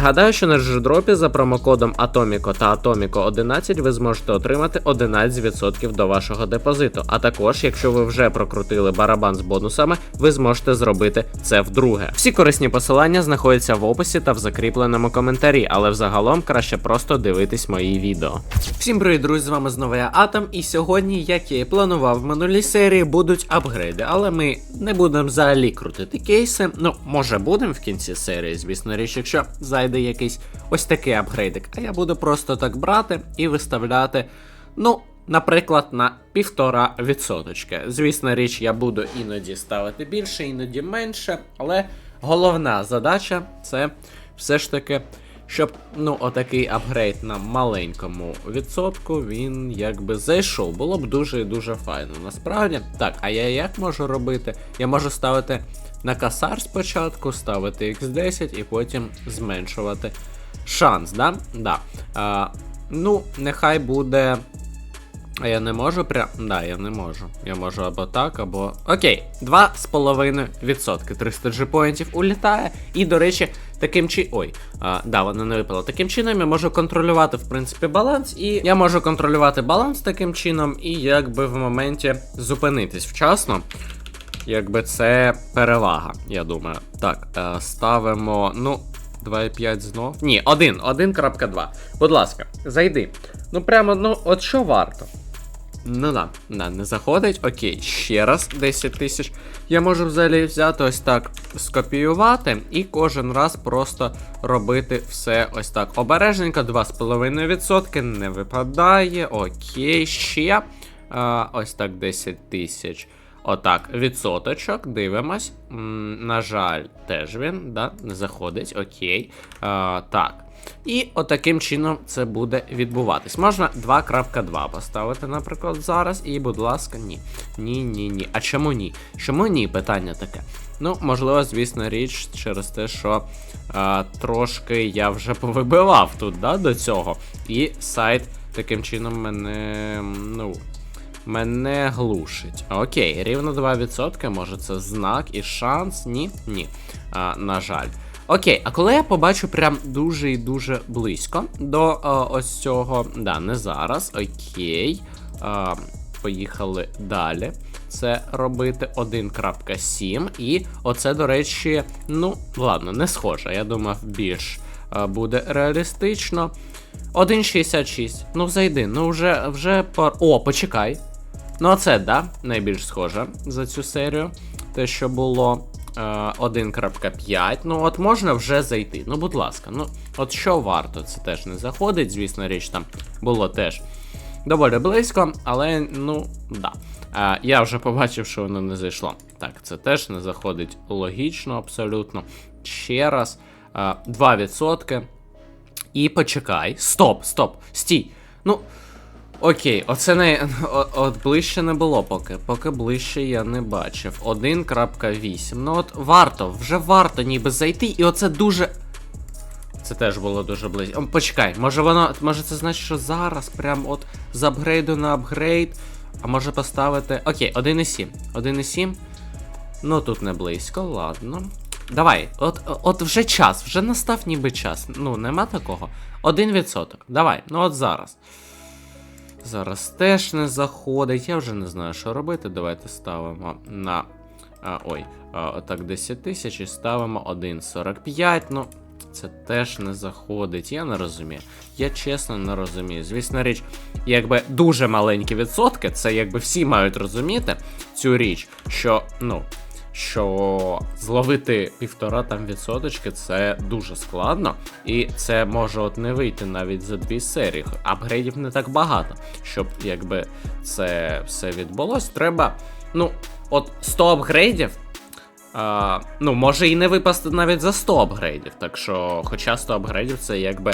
Нагадаю, що на джедропі за промокодом Atomico та Atomico 11 ви зможете отримати 11% до вашого депозиту. А також, якщо ви вже прокрутили барабан з бонусами, ви зможете зробити це вдруге. Всі корисні посилання знаходяться в описі та в закріпленому коментарі, але взагалом краще просто дивитись мої відео. Всім привіт, друзі! З вами знову я Атом, і сьогодні, як я і планував в минулій серії, будуть апгрейди, але ми не будемо взагалі крутити кейси. Ну, може будемо в кінці серії, звісно річ, якщо зайде якийсь ось такий апгрейдик. А я буду просто так брати і виставляти, ну. Наприклад, на півтора відсоточки. Звісно річ, я буду іноді ставити більше, іноді менше, але головна задача це все ж таки, щоб ну, отакий апгрейд на маленькому відсотку він якби зайшов. Було б дуже і дуже файно. Насправді, так, а я як можу робити? Я можу ставити на касар спочатку, ставити X10 і потім зменшувати шанс, да? Да. А, ну, нехай буде. А я не можу прям. Да, я не можу. Я можу або так, або. Окей, 2,5%. 300 G-поінтів улітає. І, до речі, таким чи. Ой, а, да, вона не випала. Таким чином я можу контролювати, в принципі, баланс. І я можу контролювати баланс таким чином, і якби в моменті зупинитись вчасно. Якби це перевага, я думаю. Так, е, ставимо. Ну, 2,5 знов. Ні, 1, 1.2. Будь ласка, зайди. Ну прямо, ну, от що варто. Ну да, да, не заходить. Окей, ще раз 10 тисяч. Я можу взагалі взяти ось так, скопіювати і кожен раз просто робити все ось так. Обережненько, 2,5% не випадає. Окей, ще. А, ось так 10 тисяч. Отак, відсоточок, дивимось. На жаль, теж він, да, не заходить, окей. А, так. І отаким чином це буде відбуватись. Можна 2.2 поставити, наприклад, зараз. І, будь ласка, ні. Ні, ні, ні. А чому ні? Чому ні? Питання таке. Ну, можливо, звісно, річ через те, що а, трошки я вже повибивав тут, да, до цього. І сайт таким чином мене. ну. Мене глушить. Окей, рівно 2%. Може це знак і шанс? Ні? Ні. А, на жаль. Окей, а коли я побачу прям дуже і дуже близько до а, ось цього. Да, не зараз. Окей. А, поїхали далі. Це робити 1.7. І оце, до речі, ну, ладно, не схоже. Я думав, більш а, буде реалістично. 1.66. Ну, зайди, ну вже вже пар. О, почекай. Ну, це, да, найбільш схоже за цю серію. Те, що було е, 1.5. Ну, от можна вже зайти. Ну, будь ласка, ну, от що варто, це теж не заходить. Звісно, річ там було теж доволі близько, але, ну, да. Е, я вже побачив, що воно не зайшло. Так, це теж не заходить логічно, абсолютно. Ще раз. Е, 2%. І почекай. Стоп, стоп, стій. Ну. Окей, оце не. От ближче не було поки. Поки ближче я не бачив. 1.8. Ну от варто, вже варто ніби зайти, і оце дуже. Це теж було дуже близько. Почекай, може воно. Може це значить, що зараз прям от з апгрейду на апгрейд. А може поставити. Окей, 1.7. 1.7. Ну тут не близько, ладно. Давай, от, от вже час, вже настав ніби час. Ну, нема такого. 1%. Давай, ну от зараз. Зараз теж не заходить. Я вже не знаю, що робити. Давайте ставимо на. А, ой, а, отак 10 тисяч і ставимо 1,45. Ну, це теж не заходить. Я не розумію. Я чесно не розумію. Звісно річ, якби дуже маленькі відсотки, це якби всі мають розуміти цю річ, що, ну. Що зловити півтора там відсоточки це дуже складно, і це може от не вийти навіть за дві серії. Апгрейдів не так багато. Щоб якби це все відбулось, треба. Ну, от 100 апгрейдів. А, ну, може і не випасти навіть за 100 апгрейдів. Так що, хоча 100 апгрейдів це якби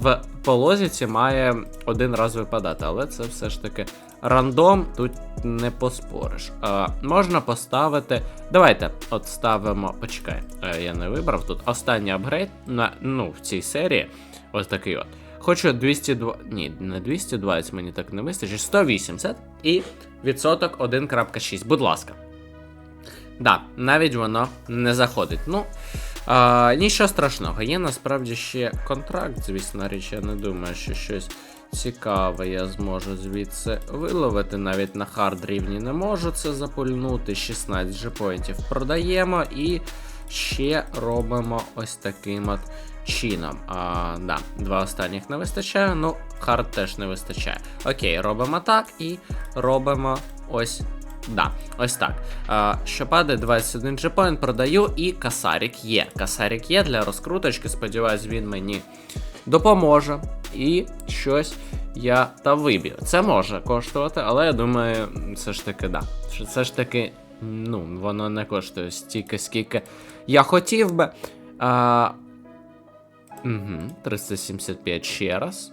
в полозіці має один раз випадати, але це все ж таки рандом, тут не поспориш. А, можна поставити. Давайте от ставимо. Почекай, е, я не вибрав тут. Останній апгрейд на, ну, в цій серії. Ось такий от. Хочу 202. Ні, не 220, мені так не вистачить. 180 і відсоток 1.6. Будь ласка. Да, навіть воно не заходить. Ну, А, нічого страшного, є насправді ще контракт, звісно річ, я не думаю, що щось цікаве я зможу звідси виловити. Навіть на хард рівні не можу це запульнути. 16 же джепоінтів продаємо і ще робимо ось таким от чином. А, да, два останніх не вистачає, ну, хард теж не вистачає. Окей, робимо так і робимо ось. Да, ось так. А, що падає 21 джепоінт, продаю і касарік є. Касарік є для розкруточки. Сподіваюсь, він мені допоможе. І щось я та виб'ю. Це може коштувати, але я думаю, все ж таки, да. Це ж таки, ну, воно не коштує стільки, скільки я хотів би. А, угу, 375 ще раз.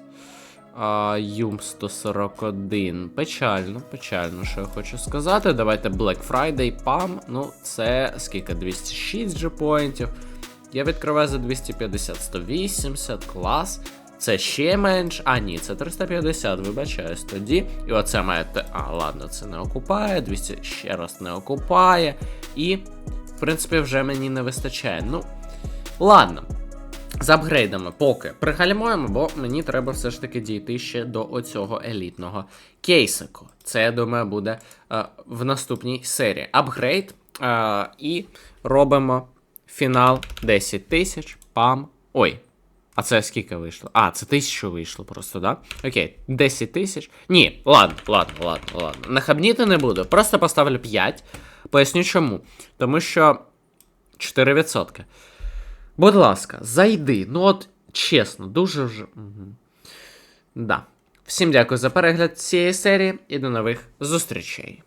А, Юм 141. Печально, печально, що я хочу сказати. Давайте Black Friday, PAM. Ну, це скільки? 206 джепоінтів. Я відкриваю за 250, 180, клас. Це ще менш. А, ні, це 350, вибачаюсь тоді. І оце маєте. А, ладно, це не окупає. 200 ще раз не окупає. І, в принципі, вже мені не вистачає. Ну, ладно. З апгрейдами поки пригальмуємо, бо мені треба все ж таки дійти ще до оцього елітного кейсику. Це, я думаю, буде е, в наступній серії. Апгрейд е, і робимо фінал 10 тисяч. Пам. Ой. А це скільки вийшло? А, це тисячу вийшло просто, да? Окей, 10 тисяч. Ні, ладно, ладно, ладно, ладно. Нахабніти не буду. Просто поставлю 5. Поясню чому. Тому що 4%. Будь ласка, зайди. Ну от чесно, дуже вже. Угу. Да. Всім дякую за перегляд цієї серії і до нових зустрічей.